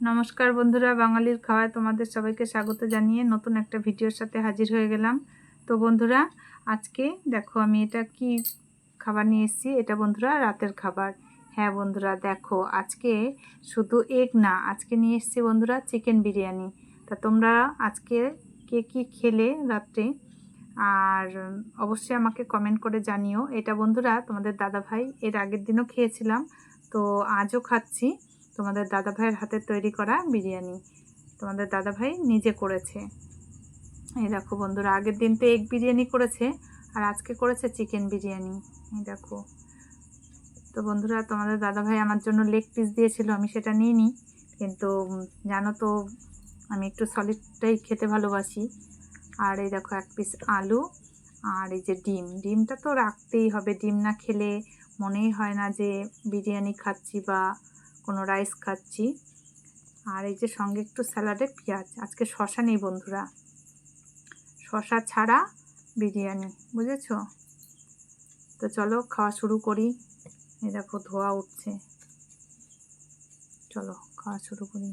নমস্কার বন্ধুরা, বাঙালির খাওয়ায় তোমাদের সবাইকে স্বাগত জানিয়ে নতুন একটা ভিডিওর সাথে হাজির হয়ে গেলাম। তো বন্ধুরা, আজকে দেখো আমি এটা কি খাবার নিয়ে এসেছি, এটা বন্ধুরা রাতের খাবার। হ্যাঁ বন্ধুরা, দেখো আজকে শুধু এগ না, আজকে নিয়ে এসেছি বন্ধুরা চিকেন বিরিয়ানি। তা তোমরা আজকে কে কি খেলে রাত্রে? আর অবশ্যই আমাকে কমেন্ট করে জানিও। এটা বন্ধুরা তোমাদের দাদাভাই এর আগের দিনও খেয়েছিলাম, তো আজও খাচ্ছি। তোমাদের দাদা ভাইয়ের হাতে তৈরি করা বিরিয়ানি। তোমাদের দাদা ভাই নিজে করেছে। এই দেখো বন্ধুরা, আগের দিন তো এগ বিরিয়ানি করেছে, আর আজকে করেছে চিকেন বিরিয়ানি। এই দেখো। তো বন্ধুরা, তোমাদের দাদা ভাই আমার জন্য লেগ পিস দিয়েছিল, আমি সেটা নিই নি কিন্তু জানো তো, আমি একটু সলিডটাই খেতে ভালোবাসি। আর এই দেখো, এক পিস আলু আর এই যে ডিম। ডিমটা তো রাখতেই হবে, ডিম না খেলে মনেই হয় না যে বিরিয়ানি খাচ্ছি বা কোনো রাইস খাচ্ছি। আর এই যে সঙ্গে একটু স্যালাডে পেঁয়াজ। আজকে শশা নেই বন্ধুরা। শশা ছাড়া বিরিয়ানি, বুঝেছ? তো চলো খাওয়া শুরু করি। এই দেখো ধোয়া উঠছে। চলো খাওয়া শুরু করি।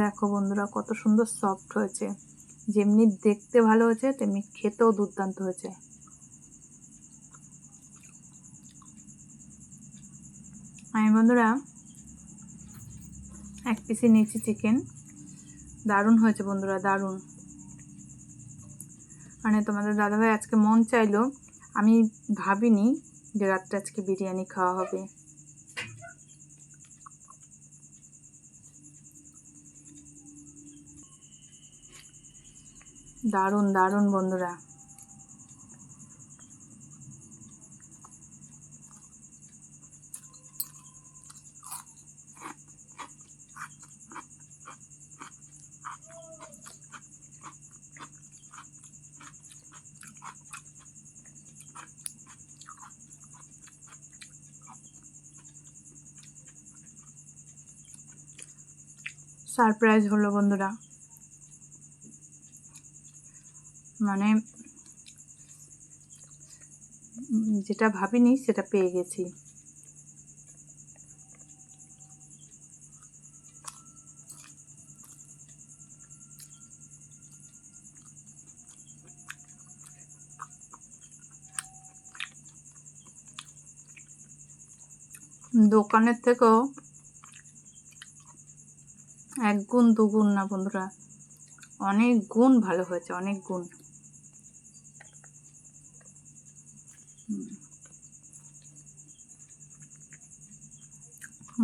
দেখো বন্ধুরা, কত সুন্দর সফট হয়েছে। যেমনি দেখতে ভালো হয়েছে, তেমনি খেতেও দুর্দান্ত হয়েছে। আমি বন্ধুরা, এক পিসি নিয়েছি চিকেন দারুণ হয়েছে বন্ধুরা, দারুণ। মানে তোমাদের দাদাভাই আজকে মন চাইলো, আমি ভাবিনি যে রাত্রে আজকে বিরিয়ানি খাওয়া হবে। দারুণ দারুণ বন্ধুরা। সারপ্রাইজ হলো বন্ধুরা। মানে যেটা ভাবিনি সেটা পেয়ে গেছি। দোকানের থেকেও এক গুণ দুগুণ না বন্ধুরা, অনেক গুণ ভালো হয়েছে, অনেক গুণ।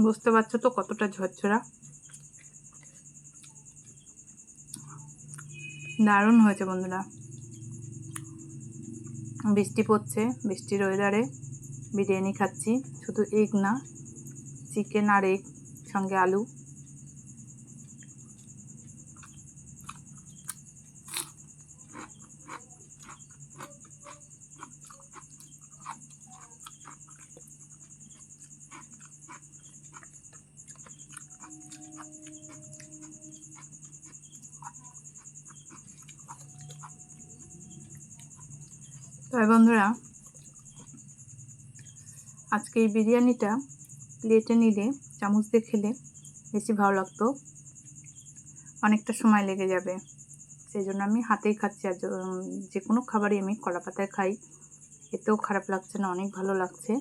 বুঝতে পারছ তো কতটা ঝরঝরা? দারুণ হয়েছে বন্ধুরা। বৃষ্টি পড়ছে, বৃষ্টির ওয়েদারে বিরিয়ানি খাচ্ছি, শুধু এগ না চিকেন আর এগ সঙ্গে আলু। তবে বন্ধুরা, আজকে এই বিরিয়ানিটা প্লেটে নিলে, চামচ দিয়ে খেলে বেশি ভালো লাগতো। অনেকটা সময় লেগে যাবে। সেই জন্য আমি হাতেই খাচ্ছি। আর যে কোনো খাবারই আমি কলাপাতায় খাই। এতেও খারাপ লাগছে না, অনেক ভালো লাগছে।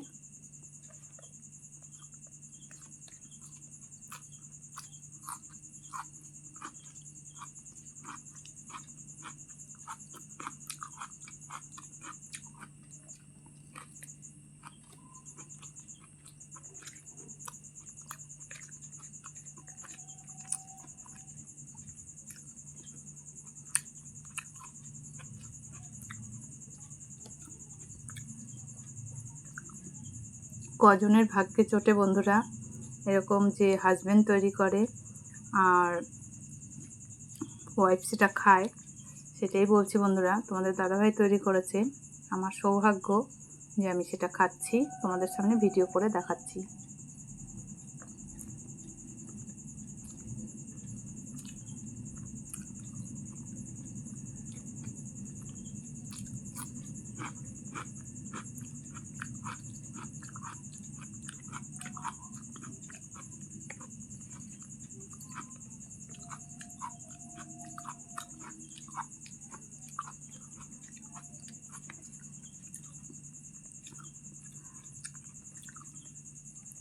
কজনের ভাগ্যে চোটে বন্ধুরা। এরকম যে হাজব্যান্ড তৈরি করে আর ওয়াইফ সেটা খায়, সেটাই বলছি বন্ধুরা। তোমাদের দাদাভাই তৈরি করেছে। আমার সৌভাগ্য যে আমি সেটা খাচ্ছি। তোমাদের সামনে ভিডিও করে দেখাচ্ছি।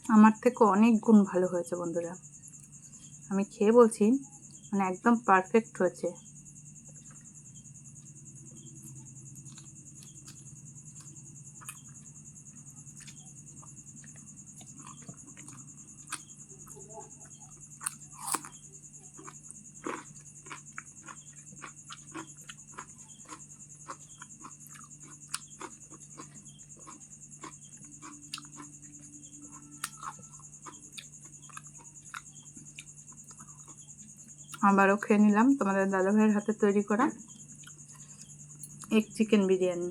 আমার থেকে অনেক গুণ ভালো হয়েছে বন্ধুরা। আমি খেয়ে বলছি মানে একদম পারফেক্ট হয়েছে। আবারও খেয়ে নিলাম। তোমাদের দাদাভাইয়ের হাতে তৈরি করা এক চিকেন বিরিয়ানি।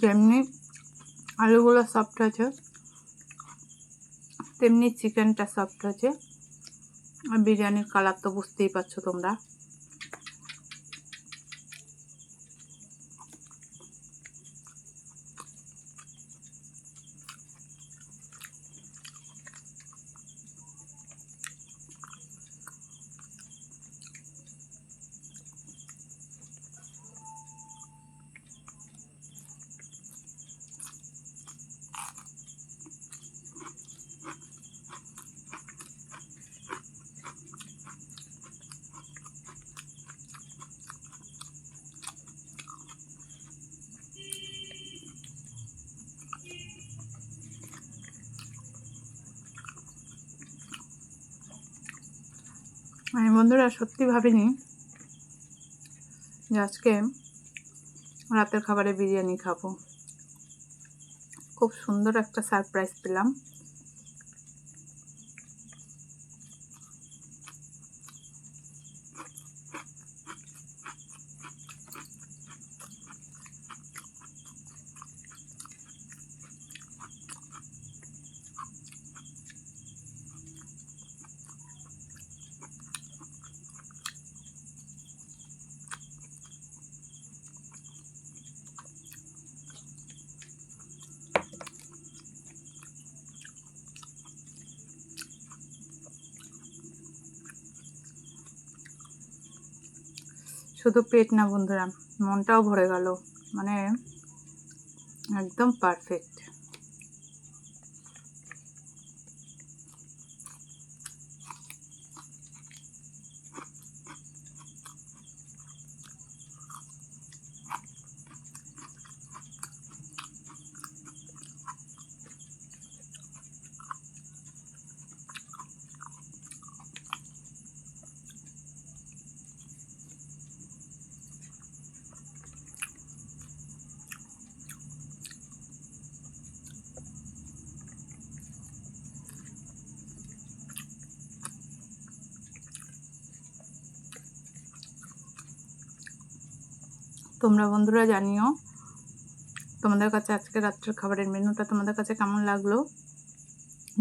যেমনি আলুগুলো সফট আছে, তেমনি চিকেনটা সফট আছে। আর বিরিয়ানির কালার তো বুঝতেই পারছ তোমরা। আমি বন্ধুরা, সত্যি ভাবিনি যে আজকে রাতের খাবারে বিরিয়ানি খাব। খুব সুন্দর একটা সারপ্রাইজ পেলাম। শুধু পেট না বন্ধুরা মনটাও ভরে গেল। মানে একদম পারফেক্ট তোমরা বন্ধুরা জানিও তোমাদের কাছে আজকে রাত্রের খাবারের মেনুটা তোমাদের কাছে কেমন লাগল?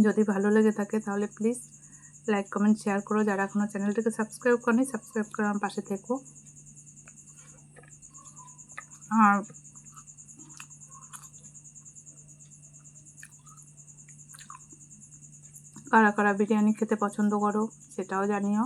যদি ভালো লেগে থাকে তাহলে প্লিজ লাইক কমেন্ট শেয়ার করো। যারা এখনও চ্যানেলটিকে সাবস্ক্রাইব করেনি সাবস্ক্রাইব করে আমার পাশে থেকো। আর কারা কারা বিরিয়ানি খেতে পছন্দ করো সেটাও জানিও।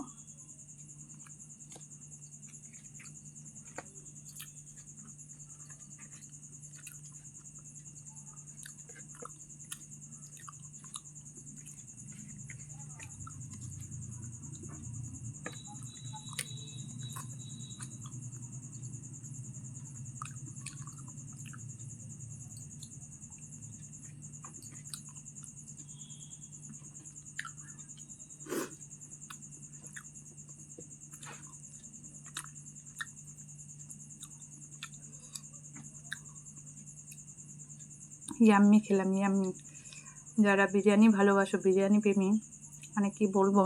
ইয়াম্মি খেলাম, ইয়াম্মি। যারা বিরিয়ানি ভালোবাসো, বিরিয়ানি প্রেমী মানে কি বলব?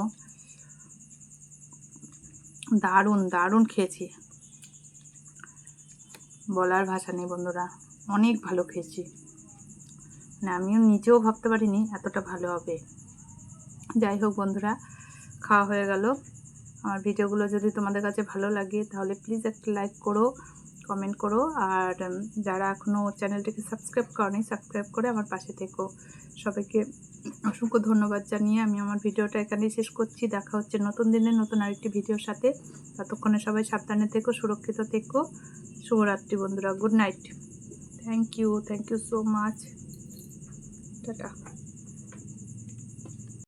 দারুণ দারুণ খেয়েছি। বলার ভাষা নেই বন্ধুরা, অনেক ভালো খেয়েছি। মানে আমিও নিজেও ভাবতে পারিনি এতটা ভালো হবে। যাই হোক বন্ধুরা, খাওয়া হয়ে গেল। আমার ভিডিওগুলো যদি তোমাদের কাছে ভালো লাগে তাহলে প্লিজ একটা লাইক করো। কমেন্ট করো। আর যারা এখনও চ্যানেলটিকে সাবস্ক্রাইব করনি সাবস্ক্রাইব করে আমার পাশে থেকো। সবাইকে অসংখ্য ধন্যবাদ জানিয়ে আমি আমার ভিডিওটা এখানেই শেষ করছি। দেখা হচ্ছে নতুন দিনের নতুন আরেকটি ভিডিওর সাথে। ততক্ষণে সবাই সাবধানে থেকো, সুরক্ষিত থেকো। শুভরাত্রি বন্ধুরা good night thank you thank you so much tata